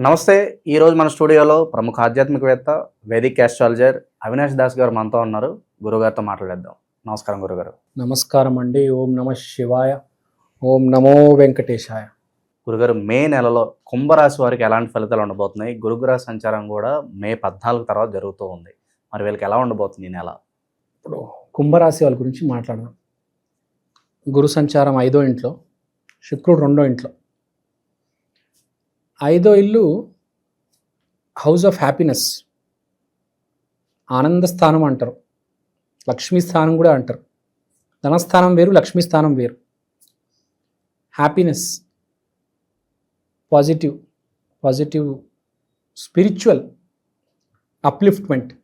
నమస్తే ఈ రోజు మన స్టూడియోలో ప్రముఖ ఆధ్యాత్మికవేత్త వేదిక్ ఆస్ట్రాలజర్ అవినాష్ దాస్ గారు మనతో ఉన్నారు. గురుగారితో మాట్లాడేద్దాం. నమస్కారం గురుగారు. నమస్కారం అండి. ఓం నమ శివాయ. ఓం నమో వెంకటేశాయ. గురుగారు మే నెలలో కుంభరాశి వారికి ఎలాంటి ఫలితాలు ఉండబోతున్నాయి? గురుగ్రహ సంచారం కూడా మే పద్నాలుగు తర్వాత జరుగుతూ ఉంది. మరి వీళ్ళకి ఎలా ఉండబోతుంది ఈ నెల? ఇప్పుడు కుంభరాశి వాళ్ళ గురించి మాట్లాడదాం. గురు సంచారం ఐదో ఇంట్లో శుక్రుడు రెండో ఇంట్లో. ఐదో ఇల్లు హౌస్ ఆఫ్ హ్యాపీనెస్. ఆనంద స్థానం అంటారు. లక్ష్మీ స్థానం కూడా అంటారు. ధనస్థానం వేరు లక్ష్మీ స్థానం వేరు. Happiness positive positive spiritual upliftment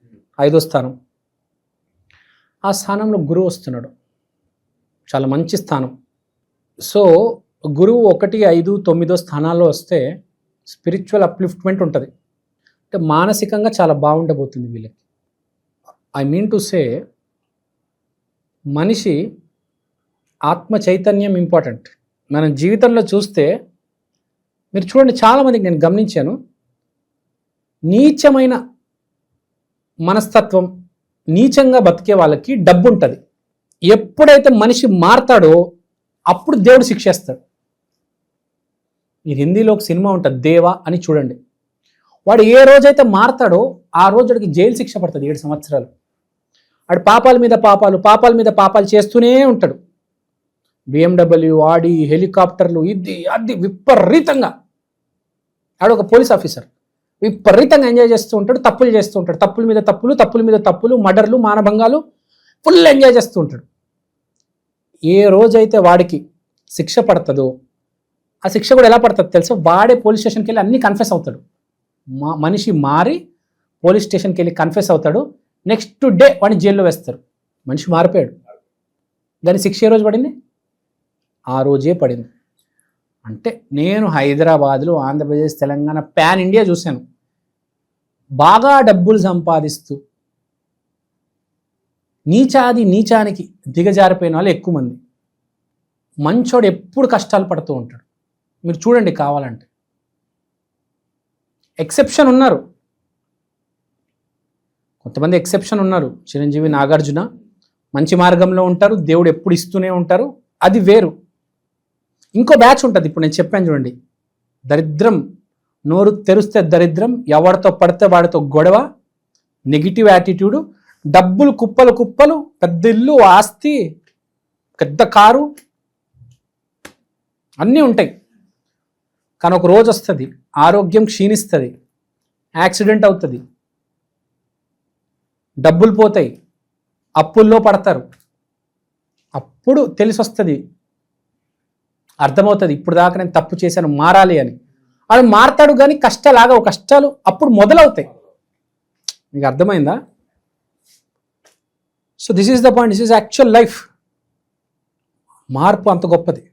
ఐదో స్థానం. ఆ స్థానంలో గురువు వస్తున్నాడు. చాలా మంచి స్థానం. సో గురువు ఒకటి ఐదు తొమ్మిదో స్థానాల్లో వస్తే స్పిరిచువల్ అప్లిఫ్ట్మెంట్ ఉంటుంది. అంటే మానసికంగా చాలా బాగుండబోతుంది వీళ్ళకి. ఐ మీన్ టు సే మనిషి ఆత్మ చైతన్యం ఇంపార్టెంట్. మనం జీవితంలో చూస్తే మీరు చూడండి చాలామందికి నేను గమనించాను నీచమైన మనస్తత్వం నీచంగా బతికే వాళ్ళకి డబ్బు ఉంటుంది ఎప్పుడైతే మనిషి మారతాడో అప్పుడు దేవుడు శిక్షేస్తాడు. హిందీలో ఒక సినిమా ఉంటుంది దేవా అని చూడండి. వాడు ఏ రోజైతే మారతాడో ఆ రోజు వాడికి జైలు శిక్ష పడుతుంది ఏడు సంవత్సరాలు. వాడు పాపాల మీద పాపాలు పాపాల మీద పాపాలు చేస్తూనే ఉంటాడు. బిఎండబ్ల్యూ ఆడి హెలికాప్టర్లు ఇది అది విపరీతంగా. ఆడు ఒక పోలీస్ ఆఫీసర్. విపరీతంగా ఎంజాయ్ చేస్తూ ఉంటాడు తప్పులు చేస్తూ ఉంటాడు. తప్పుల మీద తప్పులు తప్పుల మీద తప్పులు మర్డర్లు మానభంగాలు ఫుల్ ఎంజాయ్ చేస్తూ ఉంటాడు. ఏ రోజైతే వాడికి శిక్ష పడుతుందో ఆ శిక్ష కూడా ఎలా పడుతుంది తెలుసా? వాడే పోలీస్ స్టేషన్కి వెళ్ళి అన్ని కన్ఫెస్ అవుతాడు. మా మనిషి మారి పోలీస్ స్టేషన్కి వెళ్ళి కన్ఫెస్ అవుతాడు. నెక్స్ట్ డే వాడిని జైల్లో వేస్తారు. మనిషి మారిపోయాడు. దాని శిక్ష ఏ రోజు పడింది? ఆ రోజే పడింది. అంటే నేను హైదరాబాద్లో ఆంధ్రప్రదేశ్ తెలంగాణ ప్యాన్ ఇండియా చూశాను. బాగా డబ్బులు సంపాదిస్తూ నీచాది నీచానికి దిగజారిపోయిన వాళ్ళు ఎక్కువ మంది. మంచోడు ఎప్పుడు కష్టాలు పడుతూ ఉంటాడు. మీరు చూడండి కావాలంటే. ఎక్సెప్షన్ ఉన్నారు. కొంతమంది ఎక్సెప్షన్ ఉన్నారు. చిరంజీవి నాగార్జున మంచి మార్గంలో ఉంటారు. దేవుడు ఎప్పుడు ఇస్తూనే ఉంటారు. అది వేరు. ఇంకో బ్యాచ్ ఉంటుంది. ఇప్పుడు నేను చెప్పాను చూడండి. దరిద్రం. నోరు తెరిస్తే దరిద్రం. ఎవరితో పడితే వాడితో గొడవ. నెగిటివ్ యాటిట్యూడు డబ్బులు కుప్పలు కుప్పలు. పెద్ద ఇల్లు ఆస్తి పెద్ద కారు. అన్నీ ఉంటాయి. కానీ ఒక రోజు వస్తుంది ఆరోగ్యం క్షీణిస్తుంది యాక్సిడెంట్ అవుతుంది. డబ్బులు పోతాయి అప్పుల్లో పడతారు. అప్పుడు తెలిసి వస్తుంది అర్థమవుతుంది ఇప్పుడు దాకా నేను తప్పు చేశాను మారాలి అని. వాడు మారతాడు కానీ కష్టాలు కష్టాలు అప్పుడు మొదలవుతాయి. మీకు అర్థమైందా? So this is the point this is actual life మార్పు అంత గొప్పది.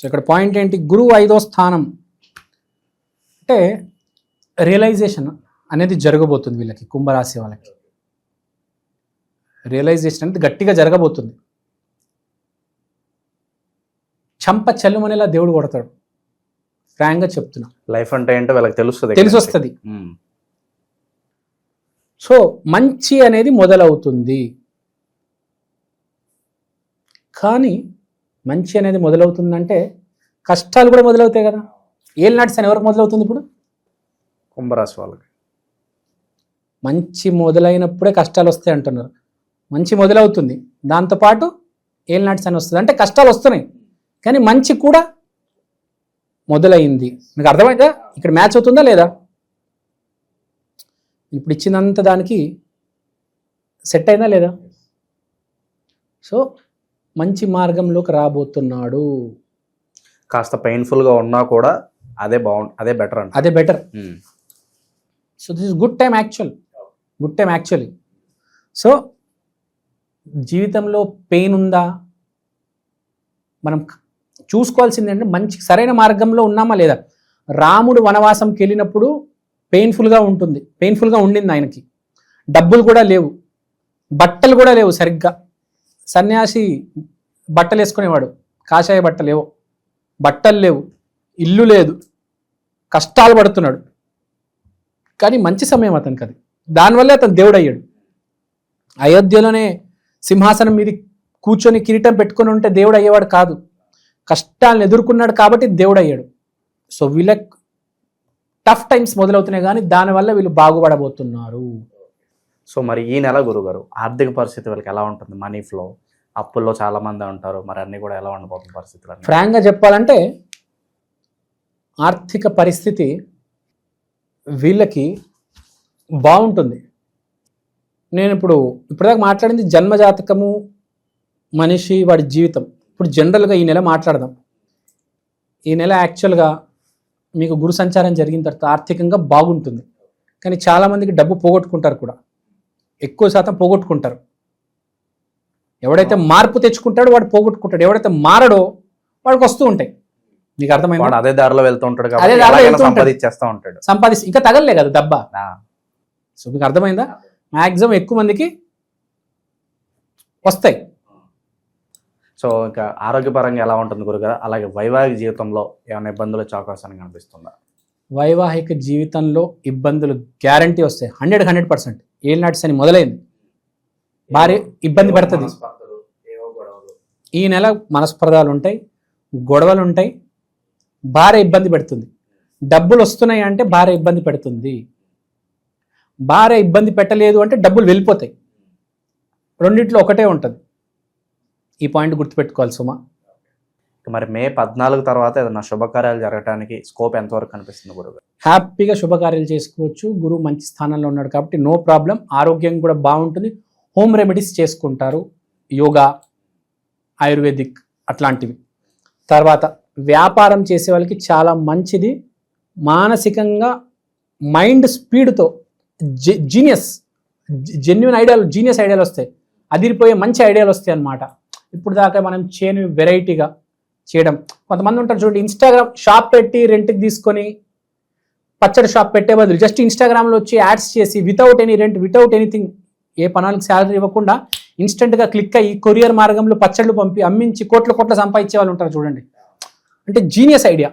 సో ఇక్కడ పాయింట్ ఏంటి? గురువు ఐదో స్థానం. అంటే రియలైజేషన్ అనేది జరగబోతుంది వీళ్ళకి కుంభరాశి వాళ్ళకి. రియలైజేషన్ అనేది గట్టిగా జరగబోతుంది. చంప చెల్లుమనేలా దేవుడు కొడతాడు. ఫ్రాంక్గా చెప్తున్నా. లైఫ్ అంటే ఏంటో వీళ్ళకి తెలుస్తుంది తెలిసి వస్తుంది. సో మంచి అనేది మొదలవుతుంది. కానీ మంచి అనేది మొదలవుతుందంటే కష్టాలు కూడా మొదలవుతాయి కదా. ఏళ్ళు నాటి అని ఎవరికి మొదలవుతుంది ఇప్పుడు? కుంభరాశి వాళ్ళకి. మంచి మొదలైనప్పుడే కష్టాలు వస్తాయి అంటున్నారు. మంచి మొదలవుతుంది. దాంతోపాటు ఏళ్ళు నాటి అని వస్తుంది. అంటే కష్టాలు వస్తున్నాయి. కానీ మంచి కూడా మొదలైంది. మీకు అర్థమైందా? ఇక్కడ మ్యాచ్ అవుతుందా లేదా? ఇప్పుడు ఇచ్చినంత దానికి సెట్ అయిందా లేదా? సో మంచి మార్గంలోకి రాబోతున్నాడు. కాస్త పెయిన్ఫుల్గా ఉన్నా కూడా అదే బాగుంది అదే బెటర్ అంట. అదే better. So this is good time actual good time actually so జీవితంలో పెయిన్ ఉందా? మనం చూసుకోవాల్సింది అంటే మంచి సరైన మార్గంలో ఉన్నామా లేదా? రాముడు వనవాసంకి వెళ్ళినప్పుడు పెయిన్ఫుల్గా ఉంటుంది. పెయిన్ఫుల్గా ఉండింది ఆయనకి. డబ్బులు కూడా లేవు. బట్టలు కూడా లేవు సరిగ్గా. సన్యాసి బట్టలు వేసుకునేవాడు. కాషాయ బట్టలు లేవు బట్టలు లేవు. ఇల్లు లేదు. కష్టాలు పడుతున్నాడు. కానీ మంచి సమయం అతనికి అది. దానివల్లే అతను దేవుడు అయ్యాడు అయోధ్యలోనే సింహాసనం మీద కూర్చొని కిరీటం పెట్టుకుని ఉంటే దేవుడు అయ్యేవాడు కాదు. కష్టాలను ఎదుర్కొన్నాడు కాబట్టి దేవుడు అయ్యాడు సో వీళ్ళకి టఫ్ టైమ్స్ మొదలవుతున్నాయి కానీ దానివల్ల వీళ్ళు బాగుపడబోతున్నారు. సో మరి ఈ నెల గురుగారు ఆర్థిక పరిస్థితి వీళ్ళకి ఎలా ఉంటుంది? మనీ ఫ్లో అప్పుల్లో చాలా మంది ఉంటారు మరి అన్ని కూడా ఎలా ఉండబోతుంది పరిస్థితులు అన్నీ? ఫ్రాంక్గా చెప్పాలంటే ఆర్థిక పరిస్థితి వీళ్ళకి బాగుంటుంది. నేను ఇప్పుడు ఇప్పటిదాకా మాట్లాడింది జన్మజాతకము మనిషి వాడి జీవితం. ఇప్పుడు జనరల్గా ఈ నెల మాట్లాడదాం. ఈ నెల యాక్చువల్గా మీకు గురు సంచారం జరిగిన తర్వాత ఆర్థికంగా బాగుంటుంది. కానీ చాలామందికి డబ్బు పోగొట్టుకుంటారు కూడా. ఎక్కువ శాతం పోగొట్టుకుంటారు. ఎవడైతే మార్పు తెచ్చుకుంటాడో వాడు పోగొట్టుకుంటాడు. ఎవడైతే మారడో వాడికి వస్తూ ఉంటాయి. మీకు అర్థమైంది? అదే దారిలో వెళ్తూ ఉంటాడు అదే దారిలో. సంపాదించేస్తూ ఉంటాడు. సంపాదిస్తే ఇంకా తగలలే కదా దెబ్బ. సో మీకు అర్థమైందా? మ్యాక్సిమం ఎక్కువ మందికి వస్తాయి. సో ఇంకా ఆరోగ్యపరంగా ఎలా ఉంటుంది గురుగారు? అలాగే వైవాహిక జీవితంలో ఏమైనా ఇబ్బందులు వచ్చే అవకాశం కనిపిస్తుందా? వైవాహిక జీవితంలో ఇబ్బందులు గ్యారంటీ వస్తాయి. Hundred hundred percent. ఏళ్ళనాటి శని మొదలైంది. భార్య ఇబ్బంది పడుతుంది. ఈ నెల మనస్పర్ధాలు ఉంటాయి గొడవలు ఉంటాయి భార్య ఇబ్బంది పెడుతుంది. డబ్బులు వస్తున్నాయి అంటే భార్య ఇబ్బంది పెడుతుంది. భార్య ఇబ్బంది పెట్టలేదు అంటే డబ్బులు వెళ్ళిపోతాయి. రెండిట్లో ఒకటే ఉంటుంది. ఈ పాయింట్ గుర్తుపెట్టుకోవాలి సుమా. మరి మే పద్నాలుగు తర్వాత ఏదైనా శుభకార్యాలు జరగడానికి స్కోప్ ఎంతవరకు కనిపిస్తుంది గురువు హ్యాపీగా శుభకార్యాలు చేసుకోవచ్చు. గురువు మంచి స్థానంలో ఉన్నాడు కాబట్టి నో ప్రాబ్లం. ఆరోగ్యం కూడా బాగుంటుంది. హోమ్ రెమెడీస్ చేసుకుంటారు. యోగా ఆయుర్వేదిక్ అట్లాంటివి. తర్వాత వ్యాపారం చేసే వాళ్ళకి చాలా మంచిది. మానసికంగా మైండ్ స్పీడ్తో జీనియస్ జెన్యున్ ఐడియాలు జీనియస్ ఐడియాలు వస్తాయి. అదిరిపోయే మంచి ఐడియాలు వస్తాయి అన్నమాట ఇప్పుడు దాకా మనం చేయని వెరైటీగా చేయడం. కొంతమంది ఉంటారు చూడండి ఇన్స్టాగ్రామ్ షాప్ పెట్టి రెంట్కి తీసుకొని పచ్చడి షాప్ పెట్టే బదులు జస్ట్ ఇన్స్టాగ్రామ్లో వచ్చి యాడ్స్ చేసి without any rent without anything ఏ పనాలకు శాలరీ ఇవ్వకుండా ఇన్స్టెంట్గా క్లిక్ అయ్యి కొరియర్ మార్గంలో పచ్చళ్ళు పంపి అమ్మించి కోట్ల కోట్ల సంపాదించే వాళ్ళు ఉంటారు చూడండి. అంటే జీనియస్ ఐడియా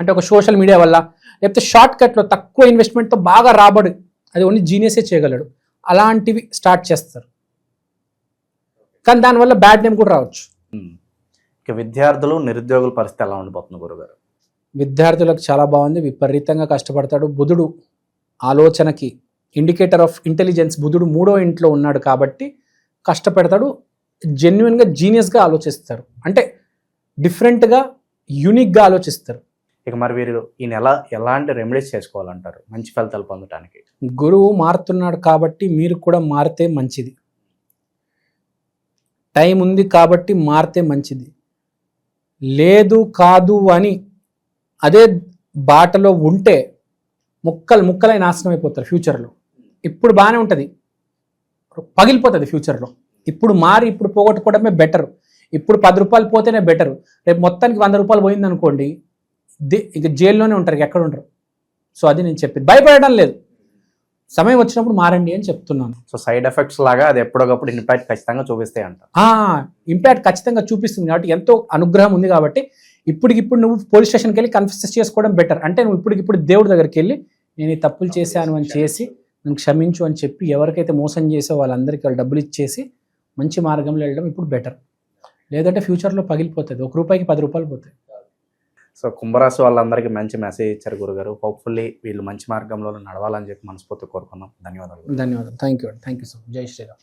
అంటే ఒక సోషల్ మీడియా వల్ల లేకపోతే షార్ట్ కట్లో తక్కువ ఇన్వెస్ట్మెంట్తో బాగా రాబడి అది ఓన్లీ జీనియసే చేయగలడు. అలాంటివి స్టార్ట్ చేస్తారు. కానీ దానివల్ల బ్యాడ్ నేమ్ కూడా రావచ్చు. Hmm. ఇక విద్యార్థులు నిరుద్యోగుల పరిస్థితి ఎలా ఉండిపోతుంది గురుగారు? విద్యార్థులకు చాలా బాగుంది. విపరీతంగా కష్టపడతాడు. బుధుడు ఆలోచనకి ఇండికేటర్ ఆఫ్ ఇంటెలిజెన్స్ బుధుడు మూడో ఇంట్లో ఉన్నాడు కాబట్టి కష్టపెడతాడు. జెన్యున్గా జీనియస్గా ఆలోచిస్తారు. అంటే డిఫరెంట్గా యూనిక్గా ఆలోచిస్తారు. ఇక మరి వీరు ఈ నెల ఎలాంటి రెమెడీస్ చేసుకోవాలంటారు? మంచి ఫలితాలు పొందడానికి గురువు మారుతున్నాడు కాబట్టి మీరు కూడా మారితే మంచిది. టైం ఉంది కాబట్టి మారితే మంచిది. లేదు కాదు అని అదే బాటలో ఉంటే ముక్కలు ముక్కలై నాశనం అయిపోతారు ఫ్యూచర్లో. ఇప్పుడు బాగానే ఉంటుంది. పగిలిపోతుంది ఫ్యూచర్లో. ఇప్పుడు మారి ఇప్పుడు పోగొట్టుకోవడమే బెటర్. ఇప్పుడు పది రూపాయలు పోతేనే బెటర్. రేపు మొత్తానికి వంద రూపాయలు పోయింది అనుకోండి ఇక జైల్లోనే ఉంటారు ఇక ఎక్కడ ఉండరు. సో అది నేను చెప్పింది. భయపడడం లేదు. సమయం వచ్చినప్పుడు మారండి అని చెప్తున్నాను. సో సైడ్ ఎఫెక్ట్స్ లాగా అది ఎప్పటికప్పుడు ఇంపాక్ట్ ఖచ్చితంగా చూపిస్తాయి అంట. ఇంపాక్ట్ ఖచ్చితంగా చూపిస్తుంది కాబట్టి ఎంతో అనుగ్రహం ఉంది కాబట్టి ఇప్పటికిప్పుడు నువ్వు పోలీస్ స్టేషన్కి వెళ్ళి కన్ఫెస్ చేసుకోవడం బెటర్ అంటే నువ్వు ఇప్పటికిప్పుడు దేవుడి దగ్గరికి వెళ్ళి నేను ఈ తప్పులు చేశాను అని చేసి నన్ను క్షమించు అని చెప్పి ఎవరికైతే మోసం చేసో వాళ్ళందరికీ వాళ్ళు డబ్బులు ఇచ్చేసి మంచి మార్గంలో వెళ్ళడం ఇప్పుడు బెటర్ లేదంటే ఫ్యూచర్లో పగిలిపోతుంది. ఒక రూపాయికి పది రూపాయలు పోతాయి. సో కుంభరాశి వాళ్ళందరికీ మంచి మెసేజ్ ఇచ్చారు గురుగారు. హోప్ఫుల్లీ వీళ్ళు మంచి మార్గంలో నడవాలని చెప్పి మనస్ఫూర్తి కోరుకున్నాం ధన్యవాదాలు. ధన్యవాదాలు. Thank you thank you so జై శ్రీరామ్.